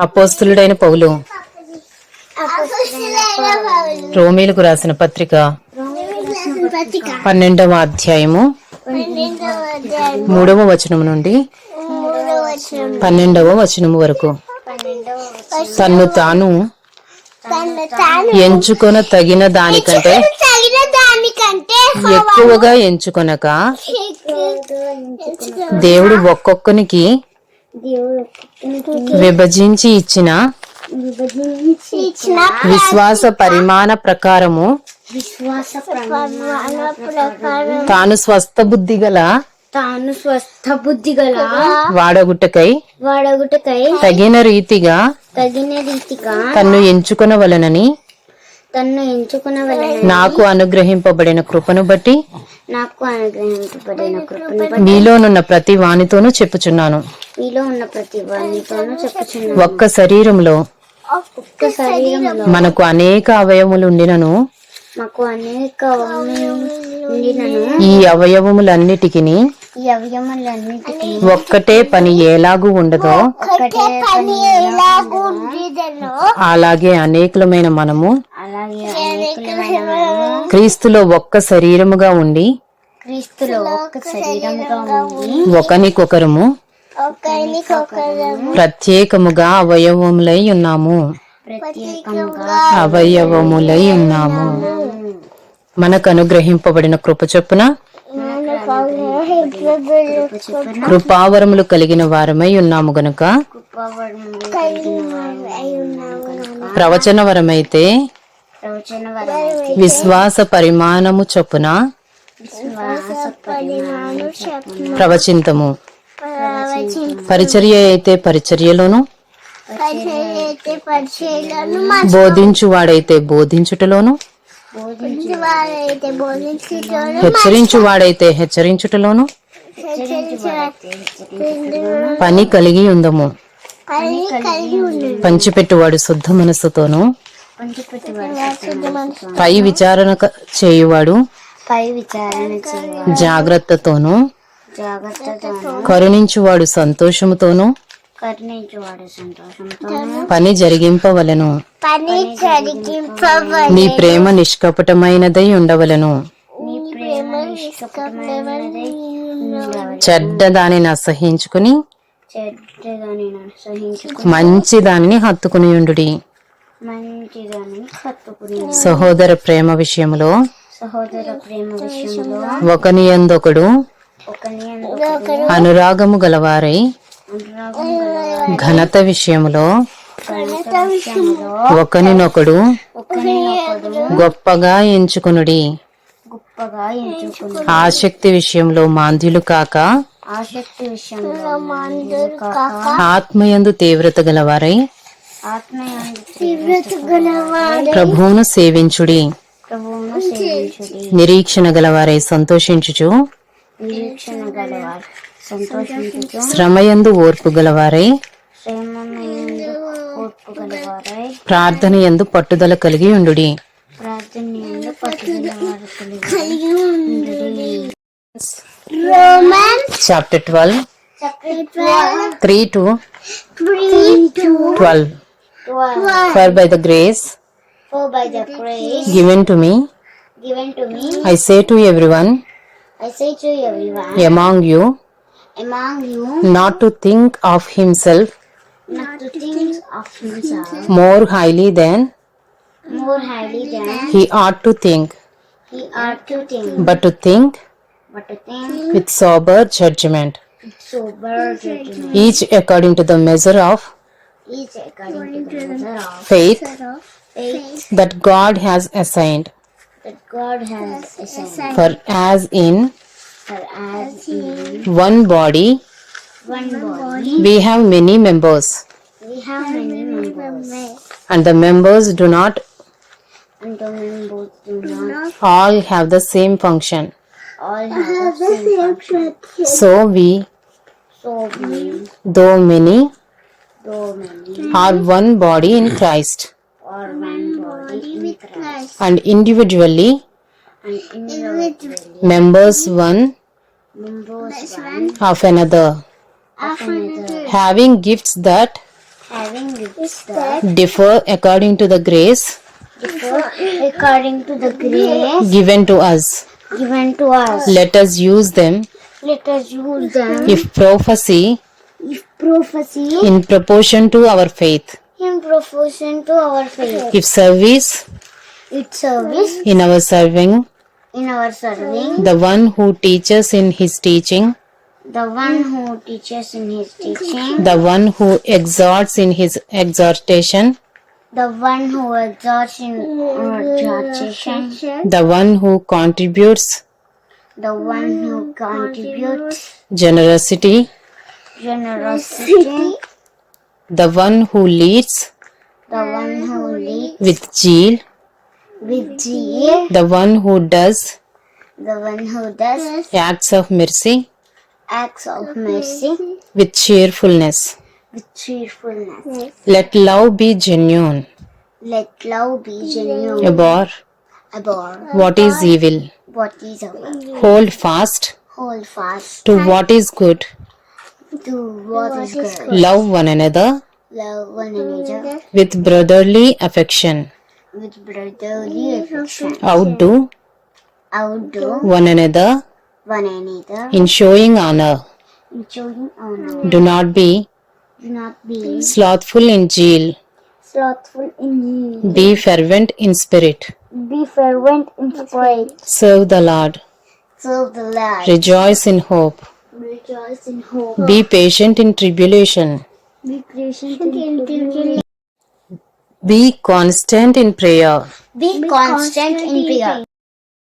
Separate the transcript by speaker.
Speaker 1: అపోస్తులుడైన పౌలు. రోమీలకు రాసిన పత్రిక పన్నెండవ అధ్యాయము మూడవ వచనం నుండి పన్నెండవ వచనము వరకు. తన్ను తాను ఎంచుకొన తగిన దానికంటే
Speaker 2: తగిన దానికంటే
Speaker 1: ఎక్కువగా ఎంచుకొనక దేవుడు ఒక్కొక్కనికి విభజించి ఇచ్చిన విశ్వాస పరిమాణ ప్రకారము తాను స్వస్థ బుద్ధి గల
Speaker 3: తాను స్వస్థ బుద్ధి గల
Speaker 1: వాడగుటకై
Speaker 3: వాడగుటకై
Speaker 1: తగిన రీతిగా
Speaker 3: తగిన రీతిగా
Speaker 1: తన్ను ఎంచుకొనవలనని
Speaker 3: తన్ను ఎంచుకునవలె
Speaker 1: నాకు అనుగ్రహింపబడిన కృపను బట్టి
Speaker 3: నాకు అనుగ్రహించబడిన కృపను బట్టి
Speaker 1: మీలోనున్న ప్రతి వానితోనూ చెప్పుచున్నాను.
Speaker 3: మీలో ఉన్న ప్రతి వారితోనూ చెప్పుచున్నాను.
Speaker 1: ఒక్క శరీరంలో
Speaker 3: ఒక్క శరీరంలో
Speaker 1: మనకు అనేక అవయవములుండినను.
Speaker 3: మాకు అనేక ఉండినను
Speaker 1: ఈ అవయవములన్నిటికి
Speaker 3: ఈ అవయములన్నిటికీ
Speaker 1: ఒక్కటే పని ఎలాగూ ఉండదో అలాగే అనేకులమైన మనము క్రీస్తులో ఒక్క శరీరముగా ఉండి
Speaker 3: క్రీస్తులో ఒక్క శరీరముగా ఉండి
Speaker 1: ఒకనికొకరము
Speaker 2: ఒకరికొకరము
Speaker 1: ప్రత్యేకముగా అవయవములై ఉన్నాము. అవయవములై ఉన్నాము. మనకు అనుగ్రహింపబడిన కృప చొప్పున కృపావరములు కలిగిన వారమై ఉన్నాము గనుక
Speaker 3: గొప్పవరములు కలిగిన వారు
Speaker 1: ప్రవచన వరమైతే
Speaker 3: ప్రవచన వరం
Speaker 1: విశ్వాస పరిమాణము చొప్పున ప్రవచింతము. పరిచర్య అయితే పరిచర్యలోను బోధించువాడైతే బోధించుటలోను హెచ్చరించువాడైతే హెచ్చరించుటలోను పని కలిగి ఉందము. పంచిపెట్టువాడు శుద్ధ మనస్సుతోను పై విచారణ చేయువాడు
Speaker 3: పై విచారణ
Speaker 1: జాగ్రత్తతోను
Speaker 3: జాగ్రత్తతో
Speaker 1: కరుణించువాడు సంతోషముతోను పని జరిగింపవలెను. నీ ప్రేమ నిష్కపటమైనదై ఉండవలెను. చెడ్డ దానిని అసహించుకుని మంచి దానిని హత్తుకుని ఉండుడి.
Speaker 3: మంచిదని
Speaker 1: సహోదర ప్రేమ విషయములో
Speaker 3: సహోదర ప్రేమ విషయంలో
Speaker 1: ఒకని ఎందొకడు అనురాగము గలవారై ఘనత
Speaker 3: విషయంలో
Speaker 1: ఒకనినొకడు గొప్పగా ఎంచుకునుడి. ఆసక్తి విషయంలో మాంద్యులు కాక
Speaker 3: విషయంలో
Speaker 1: ఆత్మయందు తీవ్రత గలవారై ప్రభువును సేవించుడి. నిరీక్షణ గలవారై సంతోషించుచు. శ్రమయందు ఓర్పు గలవారై. ప్రార్థన యందు పట్టుదల కలిగి.
Speaker 2: Roman
Speaker 1: chapter twelve. Three to twelve. 12. For by the
Speaker 3: grace. By the grace.
Speaker 1: Given to me.
Speaker 3: Given to me.
Speaker 1: I say to everyone.
Speaker 3: I say to everyone.
Speaker 1: Among you.
Speaker 3: Among you.
Speaker 1: Not to think of himself.
Speaker 3: Not to think of himself.
Speaker 1: More highly than.
Speaker 3: More highly than.
Speaker 1: He ought to think.
Speaker 3: He ought to think.
Speaker 1: But to think.
Speaker 3: But to think.
Speaker 1: With sober judgment.
Speaker 3: With sober judgment. Each according to the measure of
Speaker 1: faith
Speaker 3: faith
Speaker 1: that God has assigned.
Speaker 3: that God has assigned.
Speaker 1: For as in
Speaker 3: For as in
Speaker 1: one body
Speaker 3: one body
Speaker 1: we have many members,
Speaker 3: we have many members,
Speaker 1: and the members do not
Speaker 3: and the members do not
Speaker 1: all have the same function.
Speaker 3: all have the same function.
Speaker 1: So we,
Speaker 3: So we,
Speaker 1: though many,
Speaker 3: though many,
Speaker 1: are one body in Christ,
Speaker 3: are one body in Christ,
Speaker 1: and individually.
Speaker 3: And individually.
Speaker 1: Members one.
Speaker 3: Members one.
Speaker 1: of another,
Speaker 3: of another,
Speaker 1: having gifts that
Speaker 3: having reached the
Speaker 1: differ according to the grace
Speaker 3: differ according to the grace
Speaker 1: given to us.
Speaker 3: given to us.
Speaker 1: Let us use them.
Speaker 3: Let us use them.
Speaker 1: If prophecy
Speaker 3: if prophecy
Speaker 1: in proportion to our faith,
Speaker 3: in proportion to our faith.
Speaker 1: if service
Speaker 3: Its service
Speaker 1: in our serving,
Speaker 3: in our serving.
Speaker 1: the one who teaches in his teaching,
Speaker 3: The one who teaches in his teaching.
Speaker 1: the one who exhorts in his exhortation,
Speaker 3: The one who exhorts in exhortation.
Speaker 1: the one who contributes
Speaker 3: The one who contributes
Speaker 1: generosity,
Speaker 3: generosity.
Speaker 1: the one who leads
Speaker 3: The one who leads
Speaker 1: with zeal,
Speaker 3: with zeal.
Speaker 1: the one who does
Speaker 3: The one who does
Speaker 1: acts of mercy
Speaker 3: acts of mercy
Speaker 1: with cheerfulness.
Speaker 3: with cheerfulness.
Speaker 1: Let love be genuine,
Speaker 3: Let love be genuine.
Speaker 1: abhor
Speaker 3: Abhor
Speaker 1: what is evil,
Speaker 3: what is evil.
Speaker 1: hold fast
Speaker 3: Hold fast
Speaker 1: to what is good,
Speaker 3: to what is good.
Speaker 1: love one another
Speaker 3: Love one another
Speaker 1: with brotherly affection,
Speaker 3: with brotherly affection.
Speaker 1: outdo
Speaker 3: Outdo
Speaker 1: one another
Speaker 3: one another
Speaker 1: in showing honor.
Speaker 3: in showing honor.
Speaker 1: Do not be
Speaker 3: Do not be
Speaker 1: slothful in zeal,
Speaker 3: slothful in zeal.
Speaker 1: be fervent in spirit,
Speaker 3: Be fervent in spirit.
Speaker 1: serve the Lord,
Speaker 3: Serve the Lord.
Speaker 1: rejoice in hope,
Speaker 3: Rejoice in hope.
Speaker 1: be patient in tribulation,
Speaker 3: Be patient in tribulation.
Speaker 1: be constant in prayer.
Speaker 3: Be constant in prayer.